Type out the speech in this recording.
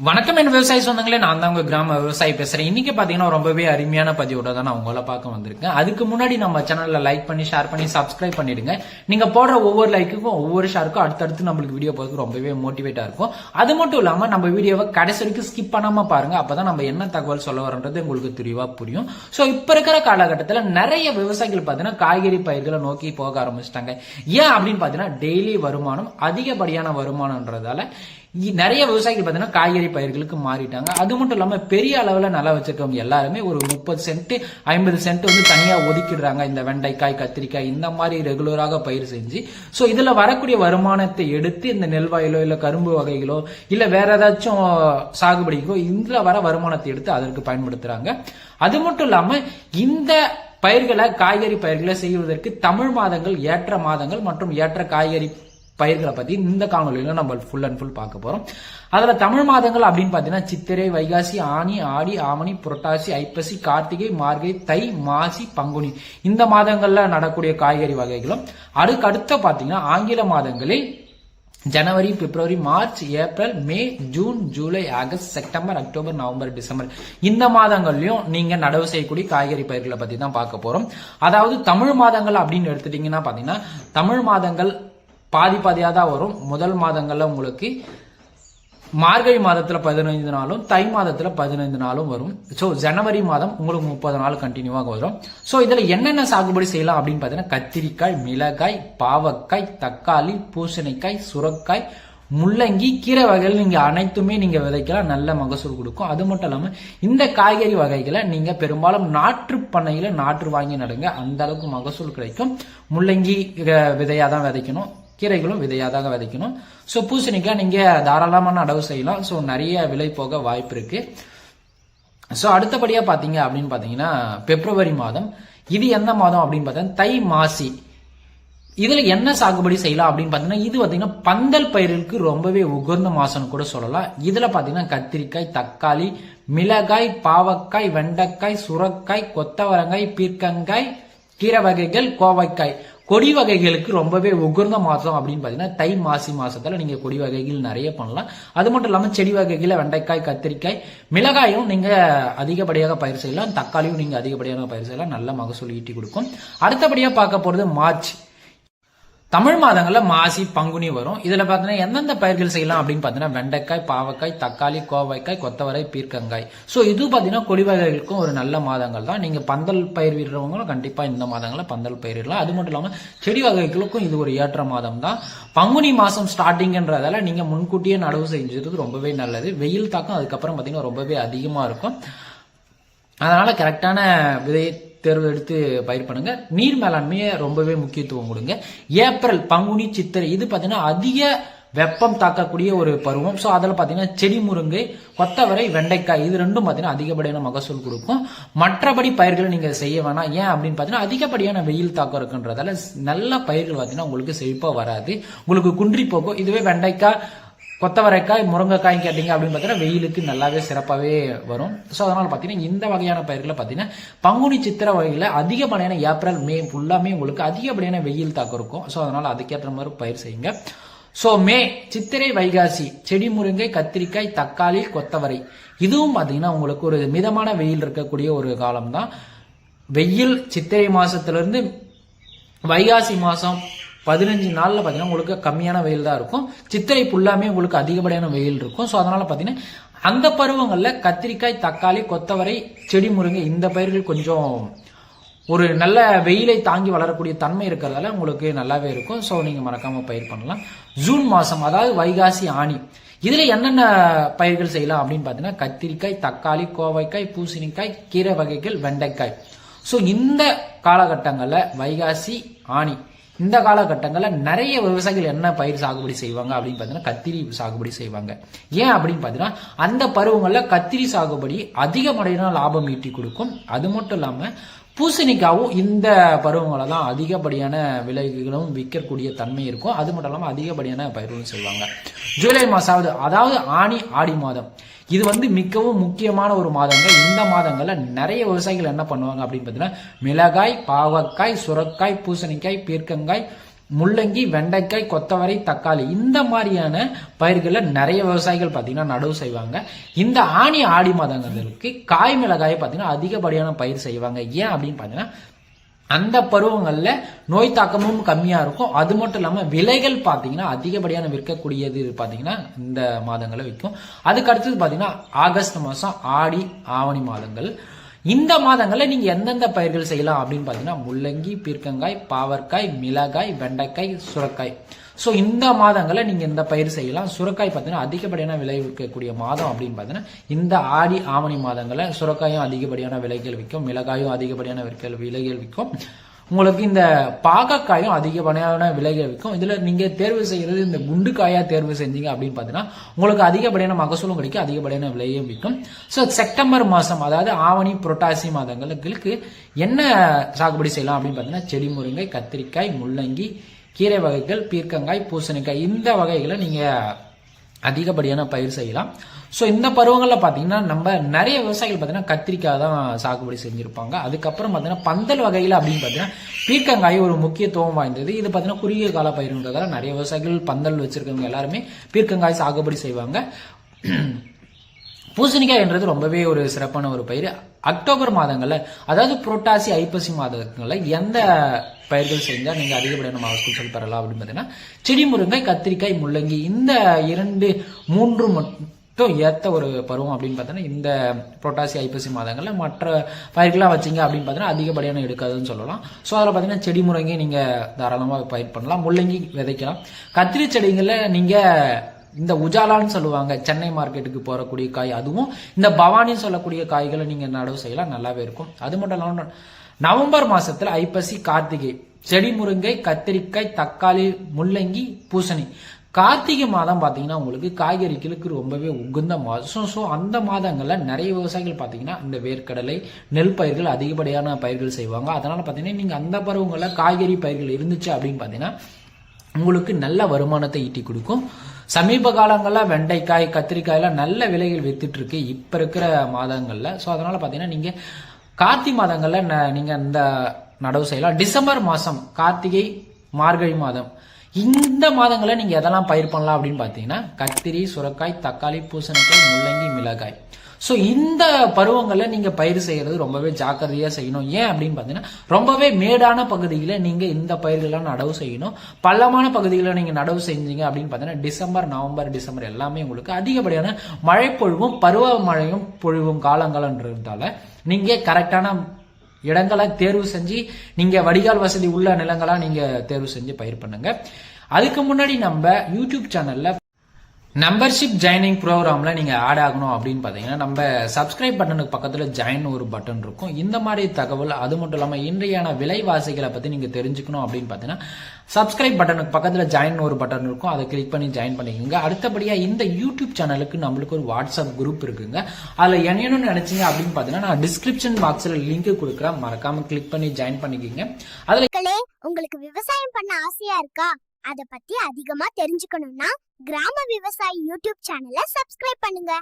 வணக்கம். என் விவசாய சொந்தங்களே நான் தான் உங்க கிராம விவசாயி பேசுறேன். இன்னைக்கு பாத்தீங்கன்னா ரொம்பவே அருமையான பதிவோட தான் நான் உங்களை பார்க்க வந்திருக்கேன். அதுக்கு முன்னாடி நம்ம சேனல்ல லைக் பண்ணி ஷேர் பண்ணி சப்ஸ்கிரைப் பண்ணிடுங்க. நீங்க போடுற ஒவ்வொரு லைக்குக்கும் ஒவ்வொரு ஷேருக்கும் அடுத்தடுத்து நம்மளுக்கு வீடியோ போகிறதுக்கு ரொம்பவே மோட்டிவேட்டா இருக்கும். அது மட்டும் இல்லாம நம்ம வீடியோவை கடைசி வரைக்கும் ஸ்கிப் பண்ணாம பாருங்க. அப்பதான் நம்ம என்ன தகவல் சொல்ல வரன்றது உங்களுக்கு தெளிவா புரியும். சோ இப்ப இருக்கிற காலகட்டத்தில் நிறைய விவசாயிகள் பாத்தீங்கன்னா காய்கறி பயிர்களை நோக்கி போக ஆரம்பிச்சிட்டாங்க. ஏன் அப்படின்னு பாத்தீங்கன்னா டெய்லி வருமானம் அதிகப்படியான வருமானம்ன்றதால நிறைய விவசாயிகள் பார்த்தீங்கன்னா காய்கறி பயிர்களுக்கு மாறிட்டாங்க. அது மட்டும் இல்லாம பெரிய அளவில் நல்லா வச்சிருக்கவங்க எல்லாருமே ஒரு முப்பது சென்ட் ஐம்பது சென்ட் வந்து தனியா ஒதுக்கிடுறாங்க. இந்த வெண்டைக்காய் கத்திரிக்காய் இந்த மாதிரி ரெகுலராக பயிர் செஞ்சு. ஸோ இதில் வரக்கூடிய வருமானத்தை எடுத்து இந்த நெல் வாயிலோ இல்ல கரும்பு வகைகளோ இல்ல வேற ஏதாச்சும் சாகுபடிக்கோ இதில் வர வருமானத்தை எடுத்து அதற்கு பயன்படுத்துறாங்க. அது மட்டும் இல்லாம இந்த பயிர்களை காய்கறி பயிர்களை செய்வதற்கு தமிழ் மாதங்கள் ஏற்ற மாதங்கள் மற்றும் ஏற்ற காய்கறி பயிர்களை பத்தி இந்த காணொலியில நம்ம ஃபுல் அண்ட் ஃபுல் பார்க்க போறோம். அதுல தமிழ் மாதங்கள் அப்படின்னு பாத்தீங்கன்னா சித்திரை வைகாசி ஆனி ஆடி ஆவணி புரட்டாசி ஐப்பசி கார்த்திகை மார்கை தை மாசி பங்குனி. இந்த மாதங்கள்ல நடக்கூடிய காய்கறி வகைகளும் அதுக்கு அடுத்த பாத்தீங்கன்னா ஆங்கில மாதங்களில் ஜனவரி பிப்ரவரி March April May June July August September October November December. இந்த மாதங்கள்லயும் நீங்க நடவு செய்யக்கூடிய காய்கறி பயிர்களை பத்தி தான் பார்க்க போறோம். அதாவது தமிழ் மாதங்கள் அப்படின்னு எடுத்துட்டீங்கன்னா பாத்தீங்கன்னா தமிழ் மாதங்கள் பாதி பாதியாக தான் வரும். முதல் மாதங்களில் உங்களுக்கு மார்கழி மாதத்தில் பதினைந்து நாளும் தை மாதத்தில் பதினைந்து நாளும் வரும். ஸோ ஜனவரி மாதம் உங்களுக்கு முப்பது நாள் கண்டினியூவாக வரும். ஸோ இதில் என்னென்ன சாகுபடி செய்யலாம் அப்படின்னு பார்த்தீங்கன்னா கத்திரிக்காய் மிளகாய் பாவக்காய் தக்காளி பூசணிக்காய் சுரக்காய் முள்ளங்கி கீரை வகைகள் நீங்கள் அனைத்துமே நீங்கள் விதைக்கலாம். நல்ல மகசூல் கொடுக்கும். அது மட்டும் இல்லாமல் இந்த காய்கறி வகைகளை நீங்கள் பெரும்பாலும் நாற்று பண்ணையில் நாற்று வாங்கி நடுங்க அந்த அளவுக்கு மகசூல் கிடைக்கும். முள்ளங்கி விதையாக தான் விதைக்கணும். கீரைகளும் விதையாதாக விதைக்கணும். ஸோ பூசணிக்காய் நீங்க தாராளமான நடவு செய்யலாம். ஸோ நிறைய விலை போக வாய்ப்பு இருக்கு. ஸோ அடுத்தபடியா பார்த்தீங்க அப்படின்னு பார்த்தீங்கன்னா பிப்ரவரி மாதம். இது எந்த மாதம் அப்படின்னு பார்த்தா தை மாசி. இதுல என்ன சாகுபடி செய்யலாம் அப்படின்னு பார்த்தீங்கன்னா இது பாத்தீங்கன்னா பந்தல் பயிர்களுக்கு ரொம்பவே உகந்த மாசம்னு கூட சொல்லலாம். இதுல பாத்தீங்கன்னா கத்திரிக்காய் தக்காளி மிளகாய் பாவக்காய் வெண்டைக்காய் சுரக்காய் கொத்தவரங்காய் பீர்க்கங்காய் கீரை வகைகள் கோவைக்காய். கொடி வகைகளுக்கு ரொம்பவே உகர்ந்த மாதம் அப்படின்னு பார்த்தீங்கன்னா தை மாசி மாதத்தில் நீங்கள் கொடி வகைகள் நிறைய பண்ணலாம். அது மட்டும் இல்லாமல் செடி வகைகளில் வெண்டைக்காய் கத்திரிக்காய் மிளகாயும் நீங்கள் அதிகப்படியாக பயிர் செய்யலாம். தக்காளியும் நீங்கள் அதிகப்படியாக பயிர் செய்யலாம். நல்ல மகசூல் ஈட்டி கொடுக்கும். அடுத்தபடியாக பார்க்க போகிறது மார்ச். தமிழ் மாதங்களில் மாசி பங்குனி வரும். இதில் பார்த்தீங்கன்னா எந்தெந்த பயிர்கள் செய்யலாம் அப்படின்னு பார்த்தீங்கன்னா வெண்டைக்காய் பாவக்காய் தக்காளி கோவைக்காய் கொத்தவரை பீர்க்கங்காய். ஸோ இது பார்த்தீங்கன்னா கொடி வகைகளுக்கும் ஒரு நல்ல மாதங்கள் தான். நீங்கள் பந்தல் பயிர் விடுறவங்களும் கண்டிப்பாக இந்த மாதங்களில் பந்தல் பயிரிடலாம் அது மட்டும் இல்லாமல் செடி வகைகளுக்கும் இது ஒரு ஏற்ற மாதம் தான். பங்குனி மாதம் ஸ்டார்டிங்கன்றதால நீங்கள் முன்கூட்டியே நடவு செஞ்சுறது ரொம்பவே நல்லது. வெயில் தாக்கம் அதுக்கப்புறம் பார்த்தீங்கன்னா ரொம்பவே அதிகமாக இருக்கும். அதனால் கரெக்டான விதை தேர்வெடுத்து பயிர் பண்ணுங்க. நீர் மேலாண்மையை ரொம்பவே முக்கியத்துவம் கொடுங்க. ஏப்ரல் பங்குனி சித்திரை இது பார்த்தீங்கன்னா அதிக வெப்பம் தாக்கக்கூடிய ஒரு பருவம். ஸோ அதில் பார்த்தீங்கன்னா செடி முருங்கை கொத்தவரை வெண்டைக்காய் இது ரெண்டும் பார்த்தீங்கன்னா அதிகப்படியான மகசூல் கொடுக்கும். மற்றபடி பயிர்களை நீங்கள் செய்ய வேணாம். ஏன் அப்படின்னு பார்த்தீங்கன்னா அதிகப்படியான வெயில் தாக்கம் இருக்குன்றதால நல்ல பயிர்கள் பார்த்தீங்கன்னா உங்களுக்கு செழிப்பாக வராது. உங்களுக்கு குன்றி போகும் இதுவே வெண்டைக்காய் கொத்தவரைக்காய் முருங்கைக்காய் கேட்டீங்க அப்படின்னு பார்த்தீங்கன்னா வெயிலுக்கு நல்லாவே சிறப்பாகவே வரும். ஸோ அதனால் பார்த்தீங்கன்னா இந்த வகையான பயிர்களை பார்த்தீங்கன்னா பங்குனி சித்திரை வகையில் அதிகப்படியான ஏப்ரல் மே ஃபுல்லாமே உங்களுக்கு அதிகப்படியான வெயில் தாக்கம் இருக்கும். ஸோ அதனால் அதுக்கேற்ற மாதிரி பயிர் செய்யுங்க. ஸோ மே சித்திரை வைகாசி செடி முருங்கை கத்திரிக்காய் தக்காளி கொத்தவரை. இதுவும் பார்த்தீங்கன்னா உங்களுக்கு ஒரு மிதமான வெயில் இருக்கக்கூடிய ஒரு காலம் தான் வெயில் சித்திரை மாதத்துலேருந்து வைகாசி மாதம் பதினஞ்சு நாளில் பார்த்தீங்கன்னா உங்களுக்கு கம்மியான வெயில் தான் இருக்கும். சித்திரை ஃபுல்லாமே உங்களுக்கு அதிகப்படியான வெயில் இருக்கும். ஸோ அதனால் பார்த்தீங்கன்னா அந்த பருவங்களில் கத்திரிக்காய் தக்காளி கொத்தவரை செடி முருங்கை இந்த பயிர்கள் கொஞ்சம் ஒரு நல்ல வெயிலை தாங்கி வளரக்கூடிய தன்மை இருக்கிறதால உங்களுக்கு நல்லாவே இருக்கும். ஸோ நீங்கள் மறக்காமல் பயிர் பண்ணலாம். ஜூன் மாதம் அதாவது வைகாசி ஆணி. இதில் என்னென்ன பயிர்கள் செய்யலாம் அப்படின்னு பார்த்தீங்கன்னா கத்திரிக்காய் தக்காளி கோவைக்காய் பூசணிக்காய் கீரை வகைகள் வெண்டைக்காய். ஸோ இந்த காலகட்டங்களில் வைகாசி ஆணி. இந்த காலகட்டங்களில் நிறைய விவசாயிகள் என்ன பயிர் சாகுபடி செய்வாங்க அப்படின்னு பார்த்தீங்கன்னா கத்திரி சாகுபடி செய்வாங்க. ஏன் அப்படின்னு பார்த்தீங்கன்னா அந்த பருவங்களில் கத்திரி சாகுபடி அதிகப்படியான லாபம் ஈட்டி கொடுக்கும். அது மட்டும் இல்லாமல் பூசணிக்காவும் இந்த பருவங்களை தான் அதிகப்படியான விலைகளும் விற்கக்கூடிய தன்மை இருக்கும். அது மட்டும் இல்லாமல் அதிகப்படியான பயிர்களும் செய்வாங்க. ஜூலை மாசாவது அதாவது ஆணி ஆடி மாதம். இது வந்து மிகவும் முக்கியமான ஒரு மாதங்க. இந்த மாதங்களில் நிறைய விவசாயிகள் என்ன பண்ணுவாங்க அப்படின்னு பார்த்தீங்கன்னா மிளகாய் பாவக்காய் சுரக்காய் பூசணிக்காய் பீர்க்கங்காய் முள்ளங்கி வெண்டைக்காய் கொத்தவரை தக்காளி இந்த மாதிரியான பயிர்களை நிறைய விவசாயிகள் பார்த்தீங்கன்னா நடவு செய்வாங்க. இந்த ஆணி ஆடி மாதங்களுக்கு காய் மிளகாயை பார்த்தீங்கன்னா அதிகப்படியான பயிர் செய்வாங்க. ஏன் அப்படின்னு பார்த்தீங்கன்னா அந்த பருவங்களில் நோய் தாக்கமும் கம்மியாக இருக்கும் அது மட்டும் இல்லாமல் விலைகள் பார்த்தீங்கன்னா அதிகப்படியான விற்கக்கூடியது பார்த்தீங்கன்னா இந்த மாதங்களை விற்கும். அதுக்கு அடுத்தது பார்த்தீங்கன்னா ஆகஸ்ட் மாதம் ஆடி ஆவணி மாதங்கள். இந்த மாதங்களில் நீங்கள் எந்தெந்த பயிர்கள் செய்யலாம் அப்படின்னு பார்த்தீங்கன்னா முள்ளங்கி பீர்க்கங்காய் பாவற்காய் மிளகாய் வெண்டைக்காய் சுரக்காய். ஸோ இந்த மாதங்களில் நீங்கள் இந்த பயிர் செய்யலாம். சுரக்காய் பார்த்தீங்கன்னா அதிகப்படியான விலை விற்கக்கூடிய மாதம் அப்படின்னு பார்த்தீங்கன்னா இந்த ஆடி ஆவணி மாதங்களில் சுரக்காயும் அதிகப்படியான விலைகள் விற்கும் மிளகாயும் அதிகப்படியான விற்க விலைகள் விற்கும். உங்களுக்கு இந்த பாகக்காயும் அதிகப்படியான விலைகள் விற்கும். இதில் நீங்கள் தேர்வு செய்கிறது இந்த குண்டு தேர்வு செஞ்சீங்க அப்படின்னு பார்த்தீங்கன்னா உங்களுக்கு அதிகப்படியான மகசூலும் கிடைக்கும் அதிகப்படியான விலையும் விற்கும். ஸோ செப்டம்பர் மாதம் அதாவது ஆவணி புரட்டாசி மாதங்களுக்கு என்ன சாகுபடி செய்யலாம் அப்படின்னு பார்த்தீங்கன்னா செடி முருங்கை கத்திரிக்காய் முள்ளங்கி கீரை வகைகள் பீர்க்கங்காய் பூசணிக்காய் இந்த வகைகளை நீங்க அதிகப்படியான பயிர் செய்யலாம். ஸோ இந்த பருவங்களில் பார்த்தீங்கன்னா நம்ம நிறைய விவசாயிகள் பார்த்தீங்கன்னா கத்திரிக்காய் தான் சாகுபடி செஞ்சுருப்பாங்க. அதுக்கப்புறம் பார்த்தீங்கன்னா பந்தல் வகையில் அப்படின்னு பார்த்தீங்கன்னா பீர்க்கங்காய் ஒரு முக்கியத்துவம் வாய்ந்தது. இது பார்த்தீங்கன்னா குறுகிய கால பயிருன்றதால நிறைய விவசாயிகள் பந்தல் வச்சிருக்கவங்க எல்லாருமே பீர்க்கங்காய் சாகுபடி செய்வாங்க. பூசணிக்காய் என்றது ரொம்பவே ஒரு சிறப்பான ஒரு பயிர் அக்டோபர் மாதங்களில் அதாவது புரட்டாசி ஐப்பசி மாதங்களில் எந்த பயிர்கள் செஞ்சால் நீங்கள் அதிகப்படியான மகசூல் பெறலாம் அப்படின்னு பார்த்தீங்கன்னா செடி முருங்கை கத்திரிக்காய் முள்ளங்கி இந்த இரண்டு மூன்று மட்டும் ஏற்ற ஒரு பருவம் அப்படின்னு பார்த்தீங்கன்னா இந்த புரட்டாசி ஐப்பசி மாதங்களில் மற்ற பயிர்களாக வச்சிங்க அப்படின்னு பார்த்தீங்கன்னா அதிகப்படியான எடுக்காதுன்னு சொல்லலாம். ஸோ அதில் பார்த்தீங்கன்னா செடி முருங்கை நீங்கள் தாராளமாக பயிர் பண்ணலாம். முள்ளங்கி விதைக்கலாம். கத்திரி செடிங்களை நீங்கள் இந்த உஜாலான்னு சொல்லுவாங்க. சென்னை மார்க்கெட்டுக்கு போகக்கூடிய காய் அதுவும் இந்த பவானின்னு சொல்லக்கூடிய காய்களை நீங்கள் நடவு செய்யலாம்? நல்லாவே இருக்கும். அது மட்டும் இல்லாமல் நவம்பர் மாசத்துல ஐப்பசி கார்த்திகை செடி முருங்கை கத்திரிக்காய் தக்காளி முள்ளங்கி பூசணி. கார்த்திகை மாதம் பார்த்தீங்கன்னா உங்களுக்கு காய்கறிகளுக்கு ரொம்பவே உகுந்த மாதம். ஸோ அந்த மாதங்களில் நிறைய விவசாயிகள் பார்த்தீங்கன்னா இந்த வேர்க்கடலை நெல் பயிர்கள் அதிகப்படியான பயிர்கள் செய்வாங்க. அதனால பார்த்தீங்கன்னா நீங்கள் அந்த பருவங்களில் காய்கறி பயிர்கள் இருந்துச்சு அப்படின்னு பார்த்தீங்கன்னா உங்களுக்கு நல்ல வருமானத்தை ஈட்டி கொடுக்கும். சமீப காலங்களில் வெண்டைக்காய் கத்திரிக்காயெல்லாம் நல்ல விலைகள் வித்துட்டு இருக்கு இப்போ இருக்கிற மாதங்களில். ஸோ அதனால் பார்த்தீங்கன்னா நீங்கள் கார்த்தி மாதங்களில் ந- நீங்கள் இந்த நடவு செய்யலாம். டிசம்பர் மாதம் கார்த்திகை மார்கழி மாதம். இந்த மாதங்களில் நீங்கள் எதெல்லாம் பயிர் பண்ணலாம் அப்படின்னு பார்த்தீங்கன்னா கத்திரி சுரக்காய் தக்காளி பூசணிக்காய் முள்ளங்கி மிளகாய். ஸோ இந்த பருவங்களில் நீங்கள் பயிர் செய்கிறது ரொம்பவே ஜாக்கிரதையாக செய்யணும். ஏன் அப்படின்னு பார்த்தீங்கன்னா ரொம்பவே மேடான பகுதியில் நீங்கள் இந்த பயிர்கள்லாம் நடவு செய்யணும். பள்ளமான பகுதிகளில் நீங்கள் நடவு செஞ்சீங்க அப்படின்னு பார்த்தீங்கன்னா டிசம்பர் நவம்பர் டிசம்பர் எல்லாமே உங்களுக்கு அதிகப்படியான மழைப்பொழிவும் பருவ மழையும் பொழிவும் காலங்கள்ன்றதால நீங்கள் கரெக்டான இடங்களை தேர்வு செஞ்சு நீங்கள் வடிகால் வசதி உள்ள நிலங்களாக நீங்கள் தேர்வு செஞ்சு பயிர் பண்ணுங்க. அதுக்கு முன்னாடி நம்ம யூடியூப் சேனல்ல மெம்பர்ஷிப் ஜாயினிங் ப்ரோக்ராம்ல நீங்கள் ஆட் ஆகணும் அப்படின்னு பார்த்தீங்கன்னா நம்ம சப்ஸ்கிரைப் பட்டனுக்கு பக்கத்தில் ஜாயின் ஒரு பட்டன் இருக்கும். இந்த மாதிரி தகவல் அது மட்டும் இல்லாமல் இன்றையான விலைவாசிகளை பற்றி நீங்கள் தெரிஞ்சுக்கணும் அப்படின்னு பார்த்தீங்கன்னா சப்ஸ்கிரைப் பட்டனுக்கு பக்கத்தில் ஜாயின் ஒரு பட்டன் இருக்கும். அதை கிளிக் பண்ணி ஜாயின் பண்ணிக்கோங்க. அடுத்தபடியாக இந்த யூடியூப் சேனலுக்கு நம்மளுக்கு ஒரு வாட்ஸ்அப் குரூப் இருக்குங்க. அதில் என்னென்னு நினச்சிங்க அப்படின்னு பார்த்தீங்கன்னா நான் டிஸ்கிரிப்ஷன் பாக்ஸில் லிங்க் கொடுக்குறேன். மறக்காமல் கிளிக் பண்ணி ஜாயின் பண்ணிக்கோங்க. அதில் உங்களுக்கு விவசாயம் பண்ண ஆசையாக இருக்கா? அத பத்தி அதிகமா தெரிஞ்சுக்கணும்னா கிராம விவசாயி யூடியூப் சேனலை சப்ஸ்கிரைப் பண்ணுங்க.